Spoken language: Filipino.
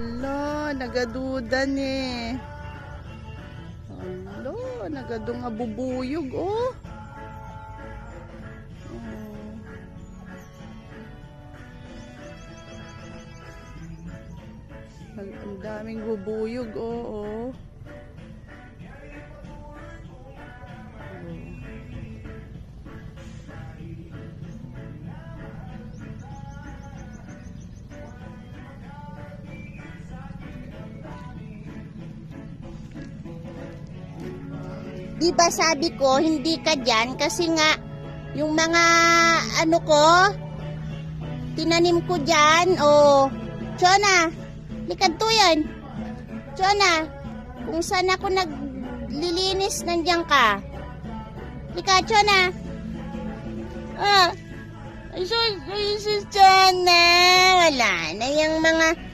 Ala, nagadudan eh. Ala, nagado nga bubuyog oh. Oh. Ang, daming bubuyog oh, oh. Di ba sabi ko, hindi ka dyan kasi nga, yung mga ano ko, tinanim ko dyan, o, Chona, likad to yan. Chona, kung saan ako naglilinis, nandiyan ka. Lika, Chona. Ah, ay, sus, ay, Chona. Wala na yung mga